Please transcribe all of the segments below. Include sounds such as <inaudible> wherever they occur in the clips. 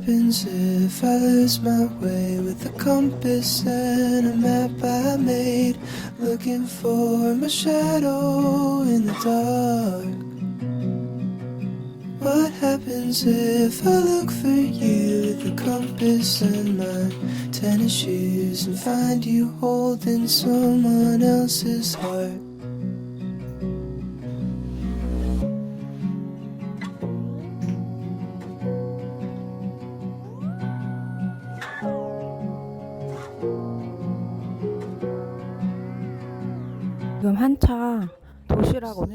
happens if I lose my way with a compass and a map I made? Looking for my shadow in the dark. What happens if I look for you with a compass and my tennis shoes and find you holding someone else's heart?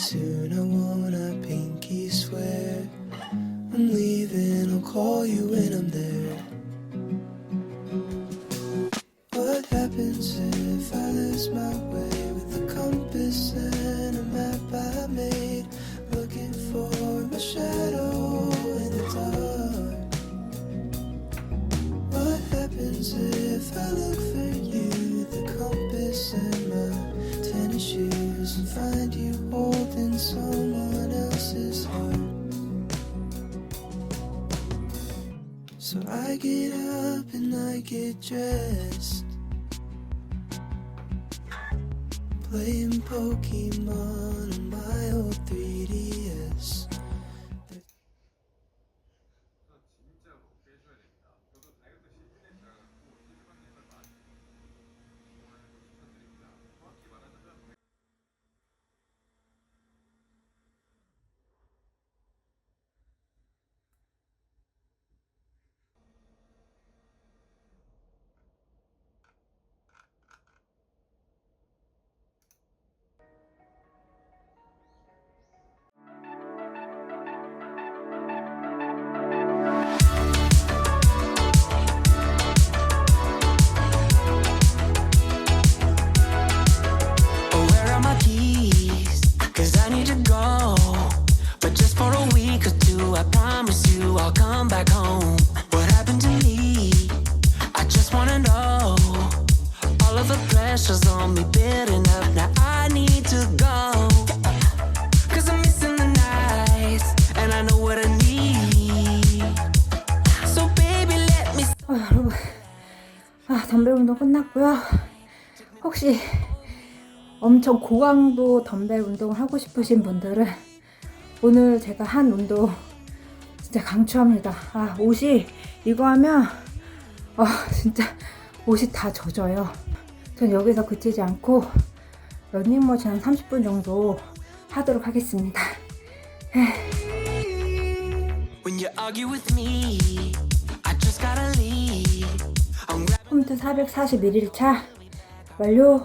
Soon I wanna pinky someone else's heart? So I get up and I get dressed. Playing Pokemon on my old 3DS. 끝났고요. 혹시 엄청 고강도 덤벨 운동을 하고 싶으신 분들은 오늘 제가 한 운동 진짜 강추합니다. 아, 옷이 이거 하면 아, 진짜 옷이 다 젖어요. 전 여기서 그치지 않고 러닝머신 한 30분 정도 하도록 하겠습니다. when you 홈트 441일차 완료.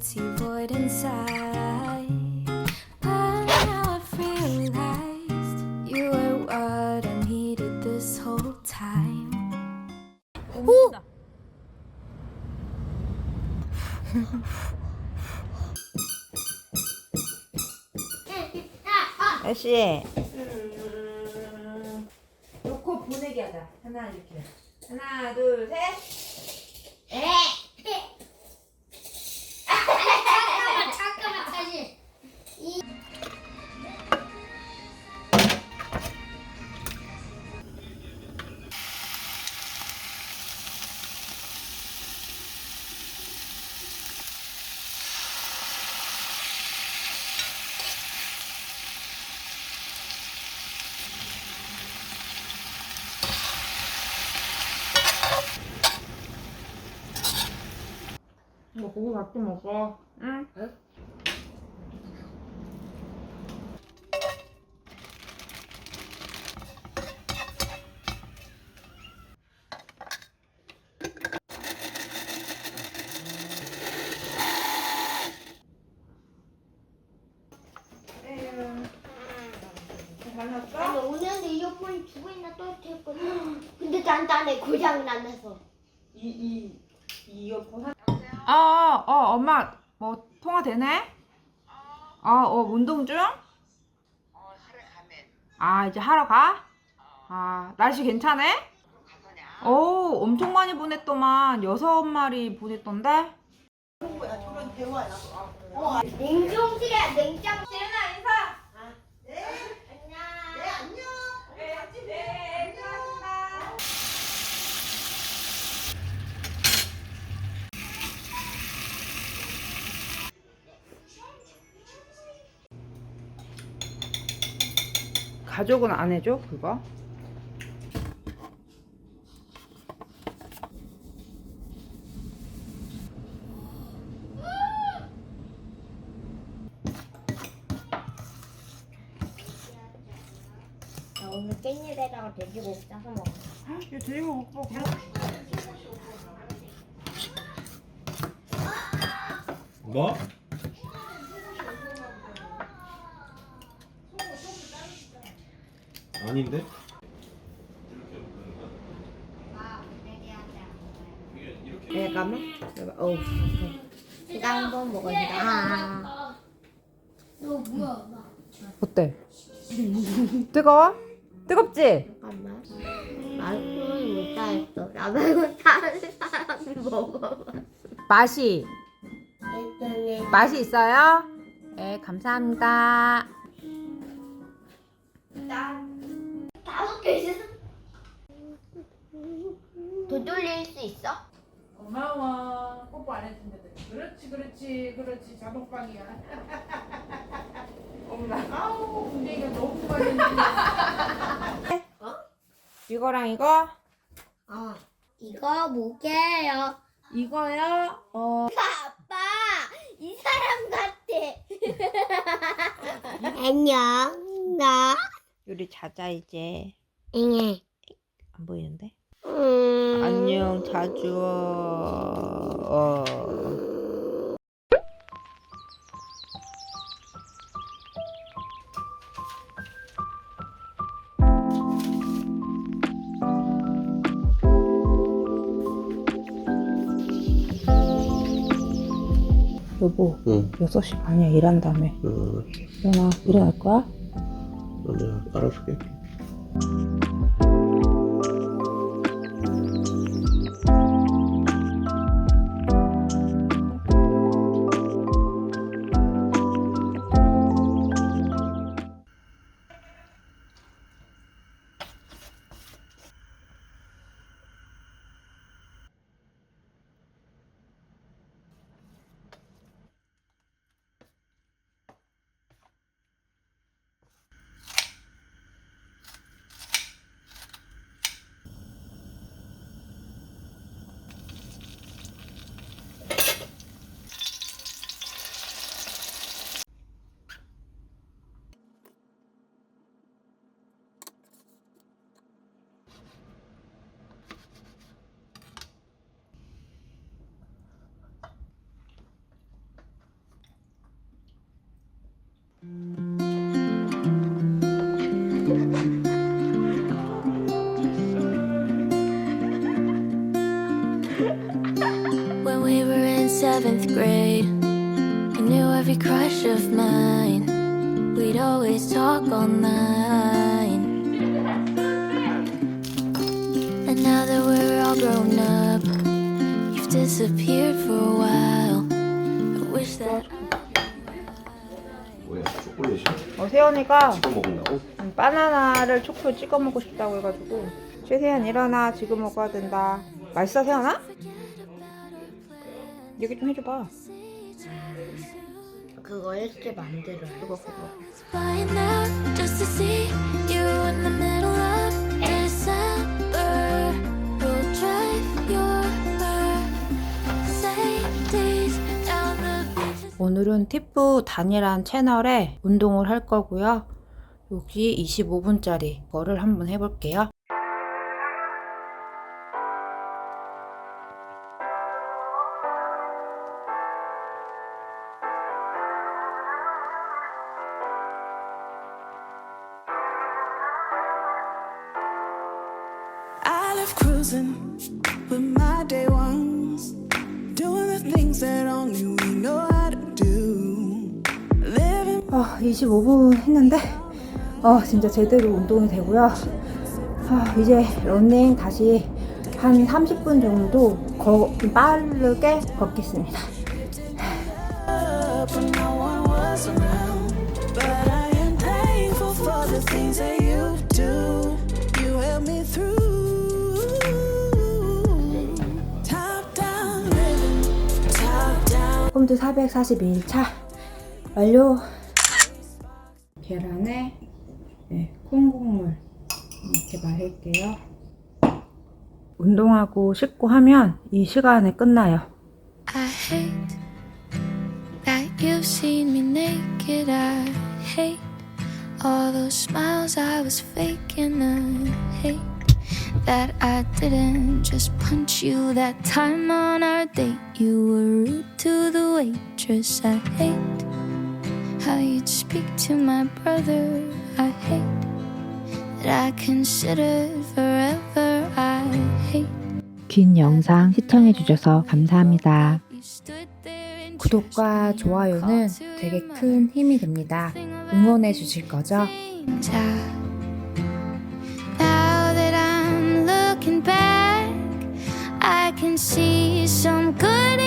Empty void inside. But now I've realized you were what I needed this whole time. 애쉬. 놓고 보내기 하자. 하나 이렇게. 하나 둘 셋. 잠 이거 고기 같이 먹어. 응. 아니 오늘도 이어폰이 두 개나 떨어졌거든 근데 단단해 고장 나서 어, 어, 어, 엄마, 뭐, 통화 되네? 어, 어, 운동 중? 아, 이제 하러 가? 아, 날씨 괜찮아? 오, 엄청 많이 보냈더만. 여섯 마리 보냈던데? 냉동실에 냉장 세연아, 인사! 안녕 네, 같이 돼. 들어가신다. 가족은 안 해줘 그거? 나 오늘 깻잎에다가 돼지고기 싸서 먹어 이거 드리고 먹고 뭐? 아닌데? 잠깐만 어우 이거 한번 먹어준다 너 뭐야 어때? 뜨거워? 뜨겁지? 잠깐만 맛은 못 따했어 나 말고 다른 사람이 먹어봐 맛이 일단은 맛이 있어요? 네 감사합니다 다섯 개 있어 더 돌릴 수 있어? 고마워. 뽀뽀 안 해준다더니. 그렇지, 그렇지, 그렇지. 자동빵이야. <laughs> 엄마. 아우, 근데 이거 너무 많이 <laughs> 이거랑 이거? 어 이거 뭐게요? 이거요? 어 아빠 이 사람 같아 <laughs> 안녕 나 요리 자자 이제 잉해 안 보이는데? 음... 안녕 자주 어. 여보 응. 6시 반이야 일한다며 어, 일어나 일어날 거야? 내 When we were in seventh grade, I knew every crush of mine. We'd always talk online. And now that we're all grown up, you've disappeared for a while. I wish that. 뭐야 초콜릿이야. 어, 세연이가 음, 바나나를 초코에 찍어 먹고 싶다고 해가지고 최세연 일어나 지금 먹어야 된다 맛있어 세연아? 얘기 좀 해줘봐 그거 일찍 만들어. 그거 그거. 오늘은 티프 단이란 채널에 운동을 할 거고요 여기 25분짜리 거를 한번 해볼게요 I love cruising with my day ones, doing the things that only we know how to do. Living 아, 25분 했는데 아, 진짜 제대로 운동이 되고요. 아, 이제 러닝 다시 한 30분 정도 거, 빠르게 걷겠습니다. 홈트 441차 완료. 계란에 네, 콩국물 이렇게 마실게요. 운동하고 씻고 하면 이 시간에 끝나요. I hate that you've seen me naked. I hate all those smiles I was faking. I hate that I didn't just punch you that time on our date. You were rude to the waitress. I hate how you'd speak to my brother. I hate I considered forever. I hate. 긴 영상 시청해주셔서 감사합니다. stood there and 구독과 좋아요는 되게 큰 힘이 됩니다. 응원해 주실 거죠? Now that I'm looking back, I can see some good